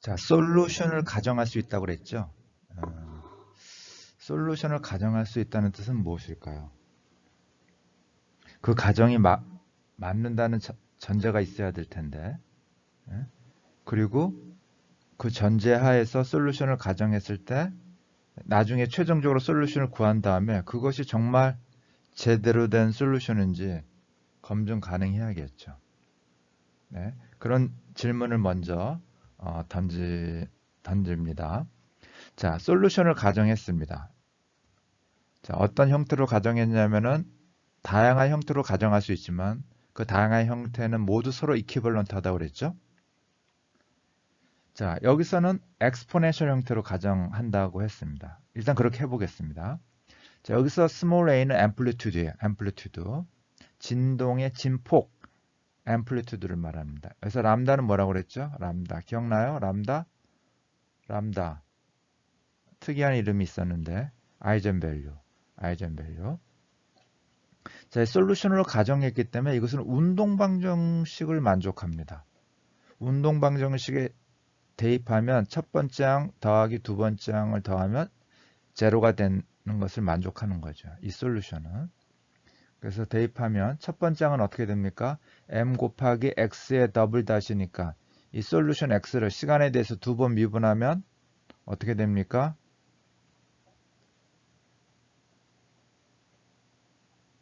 자, 솔루션을 가정할 수 있다고 그랬죠? 어, 솔루션을 가정할 수 있다는 뜻은 무엇일까요? 그 가정이 마, 맞는다는 저- 전제가 있어야 될 텐데. 예? 그리고 그 전제 하에서 솔루션을 가정했을 때 나중에 최종적으로 솔루션을 구한 다음에 그것이 정말 제대로 된 솔루션인지 검증 가능해야겠죠. 네, 그런 질문을 먼저 어, 던지, 던집니다. 자, 솔루션을 가정했습니다. 자, 어떤 형태로 가정했냐면은 다양한 형태로 가정할 수 있지만 그 다양한 형태는 모두 서로 이퀴벌런트하다고 그랬죠? 자, 여기서는 엑스포넨셜 형태로 가정한다고 했습니다. 일단 그렇게 해보겠습니다. 자, 여기서 small a는 amplitude예요. amplitude. 진동의 진폭, amplitude를 말합니다. 그래서 람다는 뭐라고 그랬죠? 람다. 기억나요? 람다? 람다. 특이한 이름이 있었는데 아이젠 밸류. 아이젠 밸류. 자, 솔루션으로 가정했기 때문에 이것은 운동 방정식을 만족합니다. 운동 방정식에 대입하면 첫 번째 항 더하기 두 번째 항을 더하면 제로가 되는 것을 만족하는 거죠. 이 솔루션은. 그래서 대입하면 첫 번째 항은 어떻게 됩니까? m 곱하기 x의 더블 다시니까 이 솔루션 x를 시간에 대해서 두 번 미분하면 어떻게 됩니까?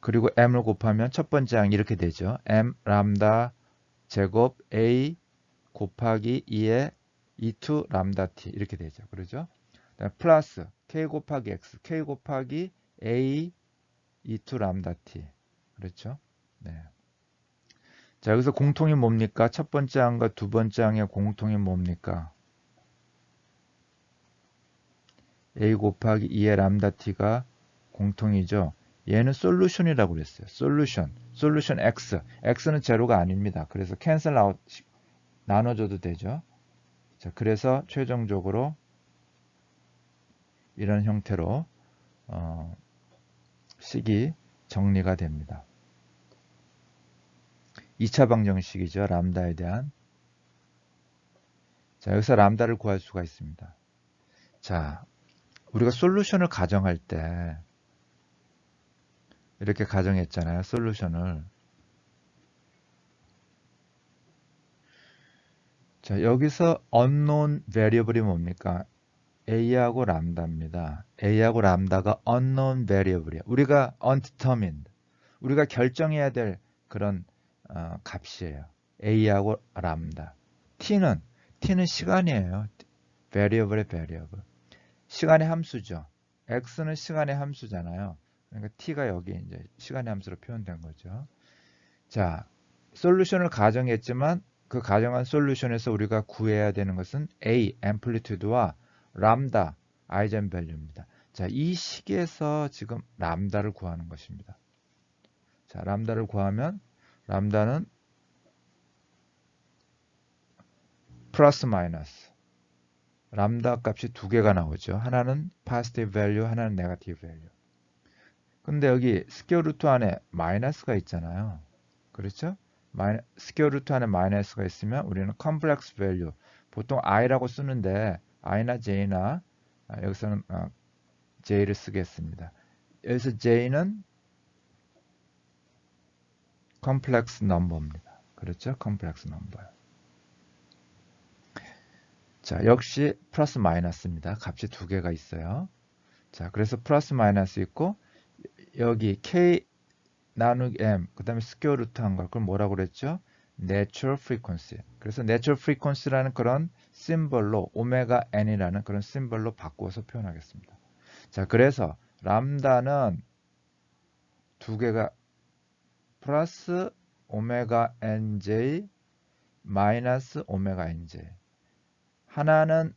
그리고 m을 곱하면 첫 번째 항 이렇게 되죠. m 람다 제곱 a 곱하기 2의 e2 람다 t 이렇게 되죠. 그러죠? 플러스 k 곱하기 x, k 곱하기 a e2 람다 t 그렇죠? 네. 자 여기서 공통이 뭡니까? 첫 번째 항과 두 번째 항의 공통이 뭡니까? a 곱하기 2의 람다 t가 공통이죠. 얘는 솔루션이라고 그랬어요. 솔루션, 솔루션 x, x는 제로가 아닙니다. 그래서 캔슬 아웃 나눠줘도 되죠. 자, 그래서 최종적으로 이런 형태로 어, 식이 정리가 됩니다. 2차 방정식이죠. 람다에 대한. 자, 여기서 람다를 구할 수가 있습니다. 자, 우리가 솔루션을 가정할 때 이렇게 가정했잖아요. 솔루션을. 자, 여기서 unknown variable이 뭡니까? A하고 람다입니다. a하고 람다가 unknown variable이에요. 우리가 undetermined. 우리가 결정해야 될 그런 어, 값이에요. a하고 람다. t는 t는 시간이에요. variable의 variable. 시간의 함수죠. x는 시간의 함수잖아요. 그러니까 t가 여기 이제 시간의 함수로 표현된 거죠. 자, 솔루션을 가정했지만 그 가정한 솔루션에서 우리가 구해야 되는 것은 a amplitude와 람다 아이젠 밸류입니다. 자, 이 식에서 지금 람다를 구하는 것입니다. 자, 람다를 구하면 람다는 플러스 마이너스 람다 값이 두 개가 나오죠. 하나는 positive value, 하나는 negative value. 근데 여기 스퀘어 루트 안에 마이너스가 있잖아요. 그렇죠? 스퀘어 루트 안에 마이너스가 있으면 우리는 컴플렉스 밸류 보통 i라고 쓰는데 i나 j나 아, 여기서는 어, j를 쓰겠습니다. 여기서 j는 컴플렉스 넘버입니다. 그렇죠? 컴플렉스 넘버요. 자, 역시 플러스 마이너스입니다. 값이 두 개가 있어요. 자, 그래서 플러스 마이너스 있고 여기 k 나누기 m 그 다음에 스퀘어 루트 한 걸 그걸 뭐라고 그랬죠? Natural frequency. 그래서 natural frequency라는 그런 심벌로 오메가 n이라는 그런 심벌로 바꾸어서 표현하겠습니다. 자, 그래서 람다는 두 개가 플러스 오메가 nj 마이너스 오메가 nj 하나는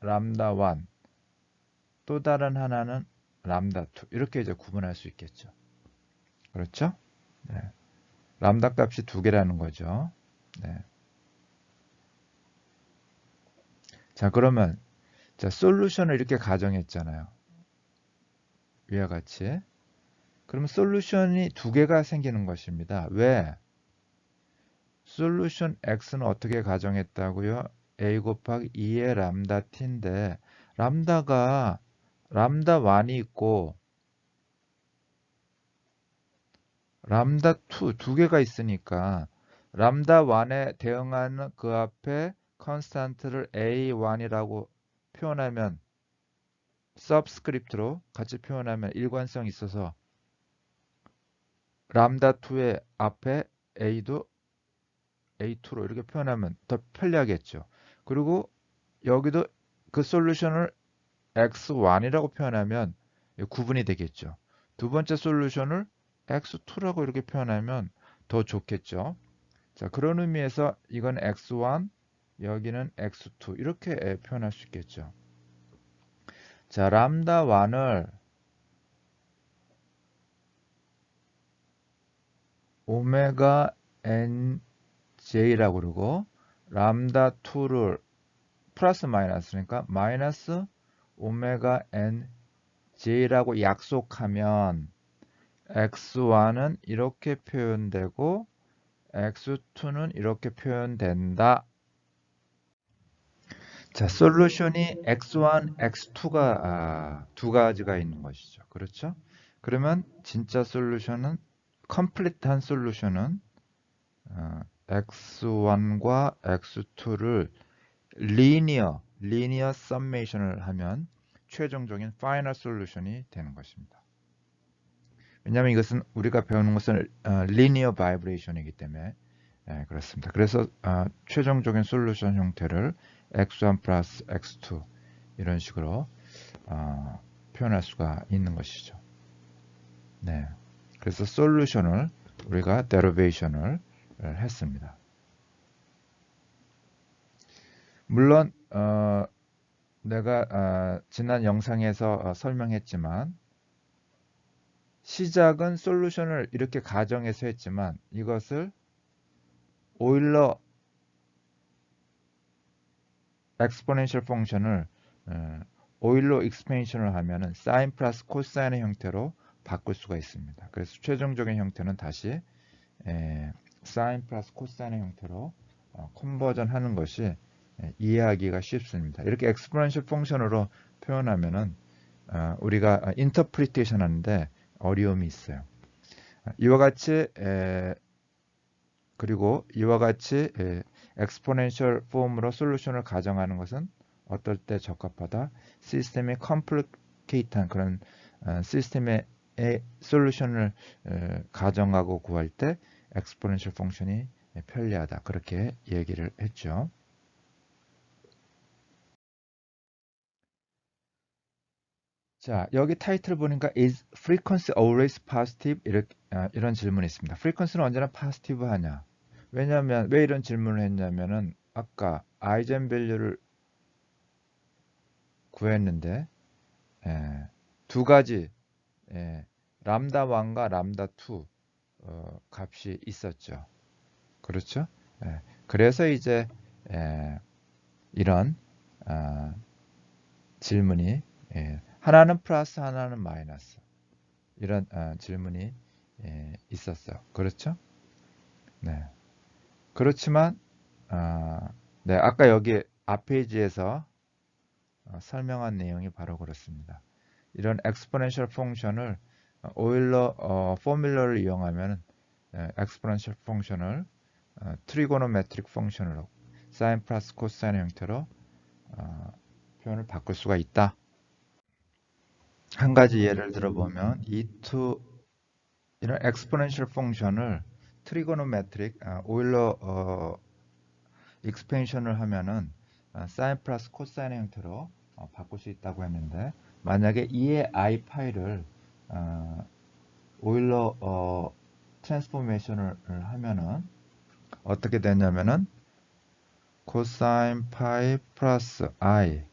람다 1, 또 다른 하나는 람다 2 이렇게 이제 구분할 수 있겠죠. 그렇죠? 네. 람다 값이 두 개라는 거죠. 네. 자, 그러면 자, 솔루션을 이렇게 가정했잖아요. 위와 같이. 그러면 솔루션이 두 개가 생기는 것입니다. 왜? 솔루션 X는 어떻게 가정했다고요? a 곱하기 2의 람다 t인데 람다가 람다 1이 있고 람다 2 두 개가 있으니까 람다 1에 대응하는 그 앞에 컨스탄트를 a1이라고 표현하면 서브스크립트로 같이 표현하면 일관성이 있어서 람다 2의 앞에 a도 a2로 이렇게 표현하면 더 편리하겠죠. 그리고 여기도 그 솔루션을 x1이라고 표현하면 구분이 되겠죠. 두 번째 솔루션을 x2라고 이렇게 표현하면 더 좋겠죠. 자, 그런 의미에서 이건 x1, 여기는 x2 이렇게 표현할 수 있겠죠. 자, 람다 1을 오메가 nj라고 그러고 람다 2를 플러스 마이너스니까 마이너스 오메가 nj라고 약속하면 x1은 이렇게 표현되고 x2는 이렇게 표현된다. 자, 솔루션이 x1, x2가 아, 두 가지가 있는 것이죠. 그렇죠? 그러면 진짜 솔루션은 컴플리트한 솔루션은 어, x1과 x2를 리니어, 리니어 썸메이션을 하면 최종적인 파이널 솔루션이 되는 것입니다. 왜냐하면 이것은 우리가 배우는 것은 리니어 바이브레이션이기 때문에 예, 그렇습니다. 그래서 어, 최종적인 솔루션 형태를 x1 플러스 x2 이런 식으로 어, 표현할 수가 있는 것이죠. 네. 그래서 솔루션을 우리가 데리베이션을 했습니다. 물론 어, 내가 어, 지난 영상에서 어, 설명했지만 시작은 솔루션을 이렇게 가정해서 했지만 이것을 오일러 엑스포넨셜 펑션을 오일러 익스펜션을 하면은 사인 플러스 코사인의 형태로 바꿀 수가 있습니다. 그래서 최종적인 형태는 다시 사인 플러스 코사인의 형태로 어, 컨버전 하는 것이 이해하기가 쉽습니다. 이렇게 엑스포넨셜 펑션으로 표현하면은 어, 우리가 인터프리테이션 하는데 어려움이 있어요. 이와 같이 그리고 이와 같이 엑스포넨셜 폼으로 솔루션을 가정하는 것은 어떨 때 적합하다? 시스템의 컴플리케이트한 그런 어, 시스템의 솔루션을 가정하고 구할 때 엑스포넨셜 펑션이 편리하다. 그렇게 얘기를 했죠. 자, 여기 타이틀 보니까 is frequency always positive 이렇게, 아, 이런 질문이 있습니다. frequency는 언제나 positive 하냐? 왜냐하면 왜 이런 질문을 했냐면은 아까 아이젠 밸류를 구했는데 에, 두 가지 에, 람다 1과 람다 2 어, 값이 있었죠. 그렇죠? 에, 그래서 이제 에, 이런 아, 질문이 예, 하나는 플러스 하나는 마이너스 이런 어, 질문이 예, 있었어요. 그렇죠? 네. 그렇지만 어, 네 아까 여기 앞 페이지에서 어, 설명한 내용이 바로 그렇습니다. 이런 엑스포넨셜 펑션을 오일러 어, 포뮬러를 이용하면 엑스포넨셜 펑션을 어, 트리고노메트릭 펑션으로 사인 플러스 코사인 형태로 어, 표현을 바꿀 수가 있다. 한 가지 예를 들어보면 e2 이런 exponential 펑션을 트리고노메트릭 아, 오일러 어, 익스펜션을 하면은 아, 사인 플러스 코사인의 형태로 어, 바꿀 수 있다고 했는데 만약에 2의 i 파이를 어, 오일러 어, 트랜스포메이션을 하면은 어떻게 되냐면은 코사인 파이 플러스 i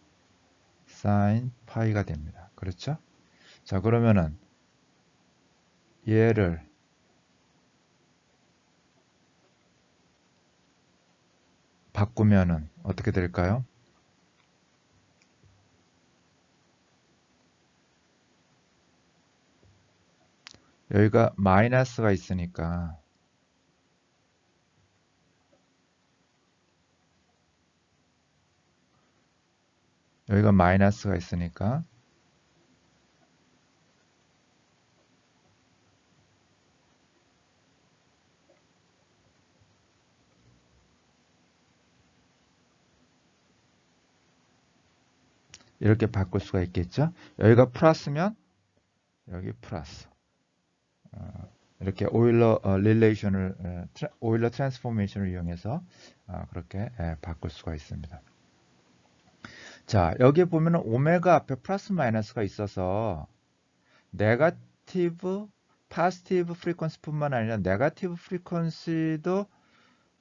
사인 파이가 됩니다. 그렇죠? 자, 그러면은 얘를 바꾸면은 어떻게 될까요? 여기가 마이너스가 있으니까 여기가 마이너스가 있으니까 이렇게 바꿀 수가 있겠죠. 여기가 플러스면 여기 플러스. 어, 이렇게 오일러 어, 릴레이션을 오일러 트랜스포메이션을 이용해서 어, 그렇게 에, 바꿀 수가 있습니다. 자, 여기 보면은 오메가 앞에 플러스 마이너스가 있어서 네가티브, 파스티브 프리퀀시뿐만 아니라 네가티브 프리퀀시도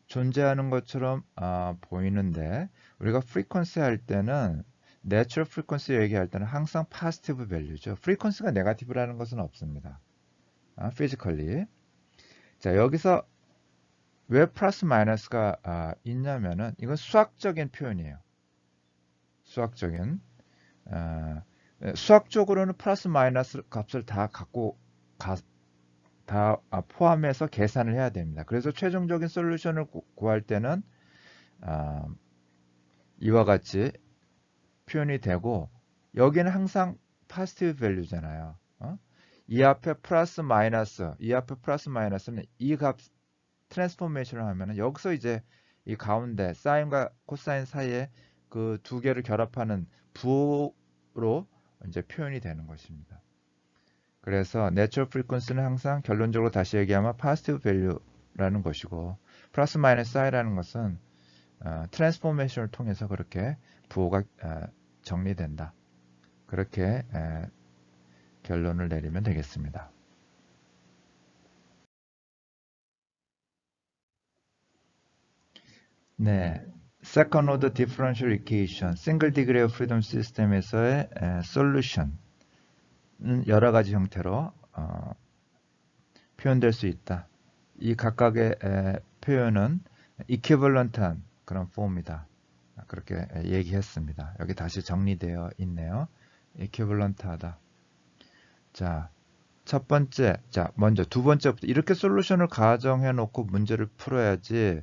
존재하는 것처럼 어, 보이는데 우리가 프리퀀시 할 때는 내추럴 프리퀀시 얘기할 때는 항상 파스티브 밸류죠. 프리퀀시가 네가티브라는 것은 없습니다. 아, 피지컬리. 자, 여기서 왜 플러스 마이너스가 아, 있냐면은 이건 수학적인 표현이에요. 수학적인 아, 수학적으로는 플러스 마이너스 값을 다 갖고 가, 다 아, 포함해서 계산을 해야 됩니다. 그래서 최종적인 솔루션을 구 할 때는 아, 이와 같이 표현이 되고 여기는 항상 파스티브 밸류잖아요. 어? 이 앞에 플러스 마이너스, 이 앞에 플러스 마이너스는 이 값 트랜스포메이션을 하면은 여기서 이제 이 가운데 사인과 코사인 사이에 그 두 개를 결합하는 부호로 이제 표현이 되는 것입니다. 그래서 내추럴 프리퀀스는 항상 결론적으로 다시 얘기하면 파스티브 밸류라는 것이고 플러스 마이너스 사이라는 것은 어, 트랜스포메이션을 통해서 그렇게 부호가 어, 정리된다. 그렇게 에, 결론을 내리면 되겠습니다. 네, Second Order Differential Equation, Single Degree of Freedom System에서의 에, Solution은 여러 가지 형태로 어, 표현될 수 있다. 이 각각의 에, 표현은 equivalent한 그런 폼이다. 그렇게 얘기했습니다. 여기 다시 정리되어 있네요. equivalent하다. 자, 첫 번째, 자, 먼저 두 번째부터 이렇게 솔루션을 가정해 놓고 문제를 풀어야지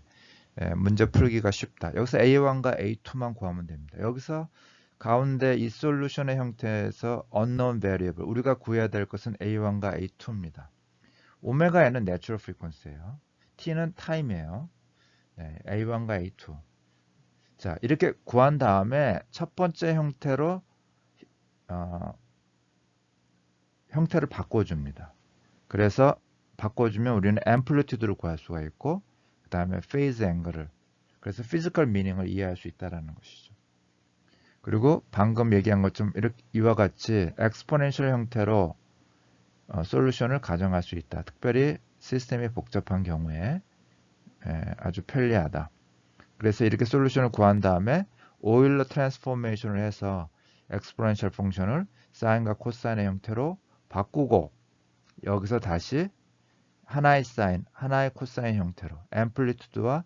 예, 문제 풀기가 쉽다. 여기서 A1과 A2만 구하면 됩니다. 여기서 가운데 이 솔루션의 형태에서 unknown variable, 우리가 구해야 될 것은 A1과 A2입니다. 오메가 n은 내추럴 프리퀀스예요. t는 타임이에요. 네, A1과 A2. 자, 이렇게 구한 다음에 첫 번째 형태로 어, 형태를 바꿔줍니다. 그래서 바꿔주면 우리는 앰플리튜드를 구할 수가 있고 그 다음에 페이즈 앵글을 그래서 피지컬 미닝을 이해할 수 있다는 것이죠. 그리고 방금 얘기한 것좀 이렇게 이와 같이 엑스포넨셜 형태로 어, 솔루션을 가정할 수 있다. 특별히 시스템이 복잡한 경우에 에, 아주 편리하다. 그래서 이렇게 솔루션을 구한 다음에 오일러 트랜스포메이션을 해서 엑스포넨셜 펑션을 사인과 코사인의 형태로 바꾸고 여기서 다시 하나의 사인, 하나의 코사인 형태로 앰플리투드와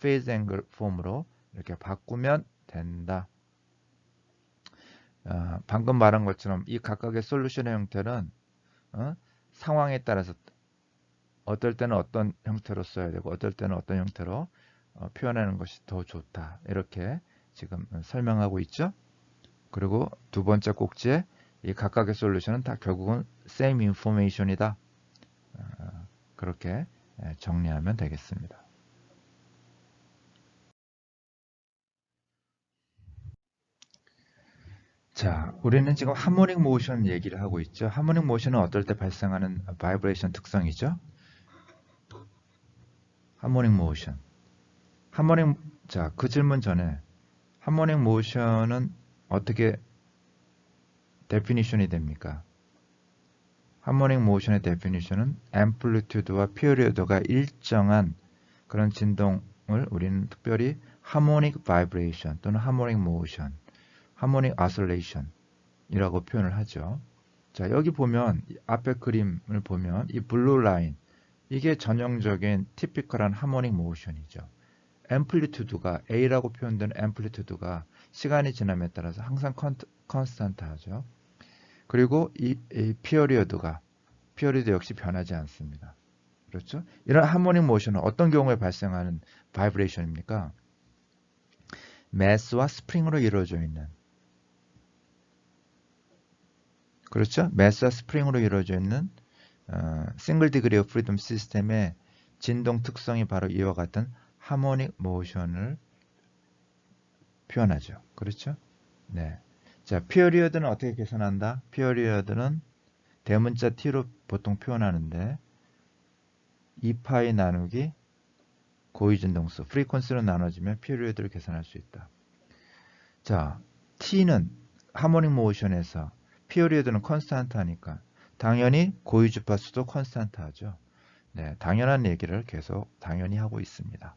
페이즈 앵글 폼으로 이렇게 바꾸면 된다. 어, 방금 말한 것처럼 이 각각의 솔루션의 형태는 어, 상황에 따라서 어떨 때는 어떤 형태로 써야 되고 어떨 때는 어떤 형태로 어, 표현하는 것이 더 좋다. 이렇게 지금 설명하고 있죠. 그리고 두 번째 꼭지에 이 각각의 솔루션은 다 결국은 same information이다. 어, 그렇게 정리하면 되겠습니다. 자, 우리는 지금 하모닉 모션 얘기를 하고 있죠. 하모닉 모션은 어떨 때 발생하는 바이브레이션 특성이죠. 하모닉 모션. 하모닉 자, 그 질문 전에 하모닉 모션은 어떻게 데피니션이 됩니까? 하모닉 모션의 데피니션은 앰플리튜드와 피어리어드가 일정한 그런 진동을 우리는 특별히 하모닉 바이브레이션 또는 하모닉 모션, 하모닉 아솔레이션이라고 표현을 하죠. 자, 여기 보면 앞에 그림을 보면 이 블루 라인 이게 전형적인 티피컬한 하모닉 모션이죠. 앰플리튜드가 A라고 표현된 앰플리튜드가 시간이 지남에 따라서 항상 컨스탄트하죠. 그리고 이, 이 피어리어드가 피어리드 역시 변하지 않습니다. 그렇죠? 이런 하모닉 모션은 어떤 경우에 발생하는 바이브레이션입니까? 매스와 스프링으로 이루어져 있는 그렇죠? 매스와 스프링으로 이루어져 있는 어, 싱글 디그리 오브 프리덤 시스템의 진동 특성이 바로 이와 같은 하모닉 모션을 표현하죠. 그렇죠? 네. 자, 피어리어드는 어떻게 계산한다? 피어리어드는 대문자 t로 보통 표현하는데 2파이 나누기 고위진동수 프리퀀스로 나눠지면 피어리어드를 계산할 수 있다. 자, t는 하모닉 모션에서 피어리어드는 컨스탄트 하니까 당연히 고위주파수도 컨스탄트 하죠. 네, 당연한 얘기를 계속 당연히 하고 있습니다.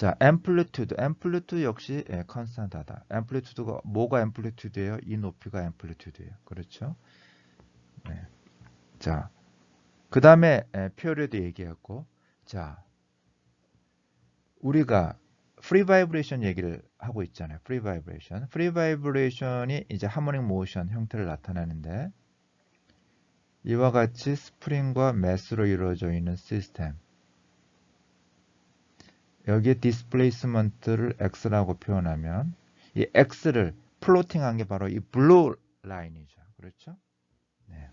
자, 앰플리튜드. 앰플리튜드 역시 예, 컨스탄트하다. 앰플리튜드가 뭐가 앰플리튜드예요? 이 높이가 앰플리튜드예요. 그렇죠? 네. 자, 그 다음에 피어리드 얘기했고, 자, 우리가 프리 바이브레이션 얘기를 하고 있잖아요. 프리 바이브레이션. 프리 바이브레이션이 이제 하모닉 모션 형태를 나타내는데 이와 같이 스프링과 매스로 이루어져 있는 시스템. 여기에 디스플레이스먼트를 x라고 표현하면 이 x를 플로팅한 게 바로 이 블루 라인이죠. 그렇죠? 네.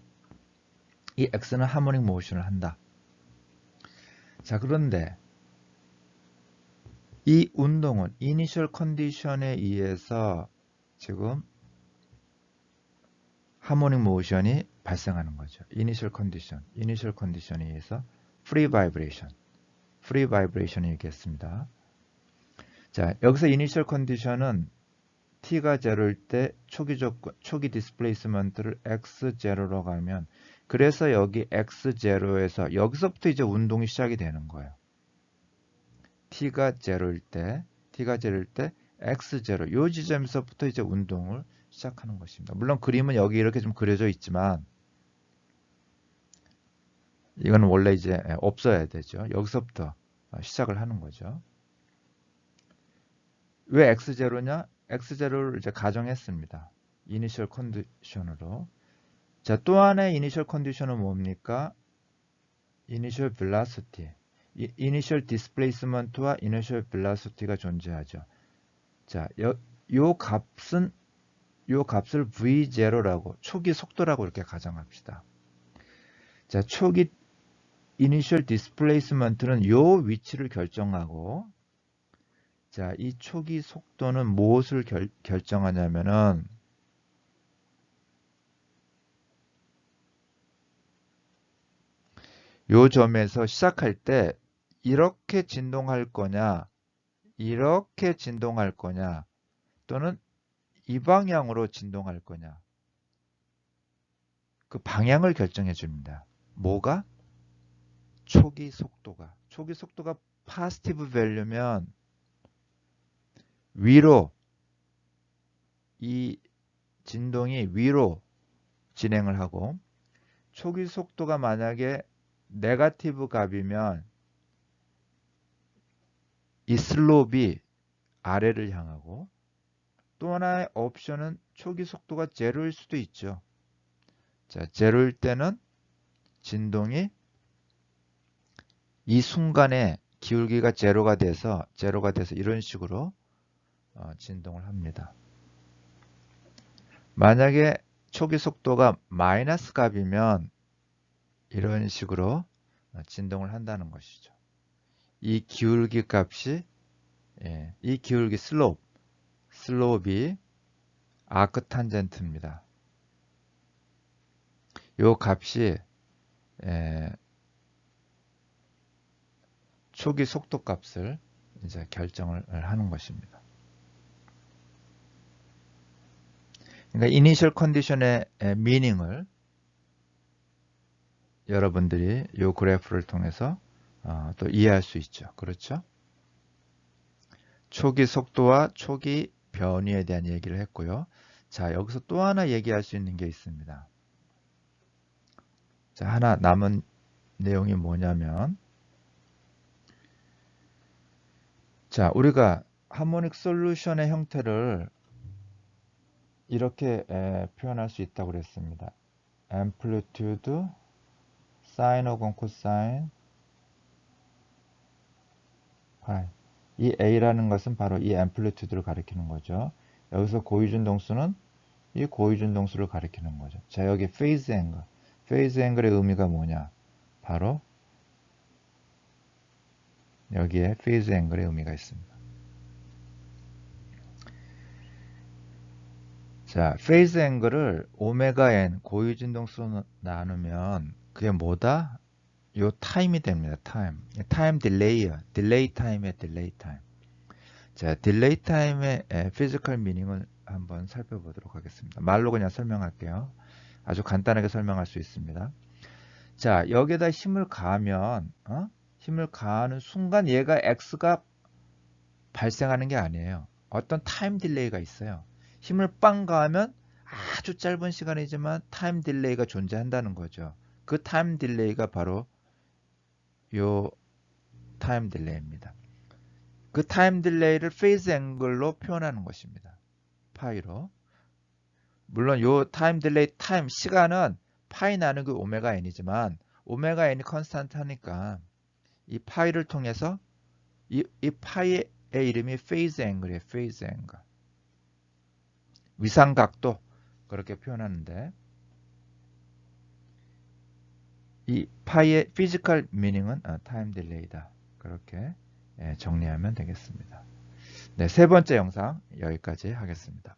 이 x는 하모닉 모션을 한다. 자, 그런데 이 운동은 이니셜 컨디션에 의해서 지금 하모닉 모션이 발생하는 거죠. 이니셜 컨디션, 이니셜 컨디션에 의해서 프리 바이브레이션, 프리 바이브레이션을 얘기했습니다. 자, 여기서 이니셜 컨디션은 t가 제로일 때 초기 조건, 초기 디스플레이스먼트를 x 제로로 가면 그래서 여기 x 제로에서 여기서부터 이제 운동이 시작이 되는 거예요. t가 제로일 때, t가 제로일 때 x 제로 요 지점에서부터 이제 운동을 시작하는 것입니다. 물론 그림은 여기 이렇게 좀 그려져 있지만 이건 원래 이제 없어야 되죠. 여기서부터 시작을 하는 거죠. 왜 x0냐? x0를 이제 가정했습니다. 이니셜 컨디션으로. 자, 또 하나의 이니셜 컨디션은 뭡니까? 이니셜 velocity. 이니셜 디스플레이스먼트와 이니셜 velocity가 존재하죠. 자, 요, 요 값은 요 값을 v0라고 초기 속도라고 이렇게 가정합시다. 자, 초기 이니셜 디스플레이스먼트는 요 위치를 결정하고 자, 이 초기 속도는 무엇을 결, 결정하냐면은 요 점에서 시작할 때 이렇게 진동할 거냐 이렇게 진동할 거냐 또는 이 방향으로 진동할 거냐 그 방향을 결정해 줍니다. 뭐가? 초기 속도가 초기 속도가 파스티브 밸류면 위로 이 진동이 위로 진행을 하고 초기 속도가 만약에 네가티브 값이면 이 슬롭이 아래를 향하고 또 하나의 옵션은 초기 속도가 제로일 수도 있죠. 자, 제로일 때는 진동이 이 순간에 기울기가 제로가 돼서 제로가 돼서 이런 식으로 어, 진동을 합니다. 만약에 초기 속도가 마이너스 값이면 이런 식으로 어, 진동을 한다는 것이죠. 이 기울기 값이 예, 이 기울기 슬롭 슬롭이 아크 탄젠트입니다. 요 값이 예, 초기 속도 값을 이제 결정을 하는 것입니다. 그러니까 이니셜 컨디션의 미닝을 여러분들이 이 그래프를 통해서 어, 또 이해할 수 있죠. 그렇죠? 초기 속도와 초기 변이에 대한 얘기를 했고요. 자, 여기서 또 하나 얘기할 수 있는 게 있습니다. 자, 하나 남은 내용이 뭐냐면 자, 우리가 하모닉 솔루션의 형태를 이렇게 에, 표현할 수 있다고 그랬습니다. amplitude, sin 혹은 cosine, pi. 이 a라는 것은 바로 이 amplitude를 가리키는 거죠. 여기서 고유준 동수는 이 고유준 동수를 가리키는 거죠. 자, 여기 phase angle. phase angle의 의미가 뭐냐? 바로 여기에 phase angle의 의미가 있습니다. 자, phase angle을 오메가 n 고유 진 동수로 나누면 그게 뭐다? 요 타임이 됩니다. 타임. 타임 딜레이요. 딜레이 타임의 딜레이 타임. 자, 딜레이 타임의 피지컬 미닝을 한번 살펴보도록 하겠습니다. 말로 그냥 설명할게요. 아주 간단하게 설명할 수 있습니다. 자, 여기에다 힘을 가하면 어? 힘을 가하는 순간 얘가 x가 발생하는 게 아니에요. 어떤 타임 딜레이가 있어요. 힘을 빵 가하면 아주 짧은 시간이지만 타임 딜레이가 존재한다는 거죠. 그 타임 딜레이가 바로 요 타임 딜레이입니다. 그 타임 딜레이를 페이즈 앵글로 표현하는 것입니다. 파이로. 물론 요 타임 딜레이 타임 시간은 파이 나누기 오메가 n이지만 오메가 n이 컨스탄트 하니까 이 파이를 통해서 이, 이 파이의 이름이 페이즈 앵글이에요. 페이즈 앵글. 위상각도 그렇게 표현하는데 이 파이의 피지컬 미닝은 타임 딜레이다. 그렇게 예, 정리하면 되겠습니다. 네, 세 번째 영상 여기까지 하겠습니다.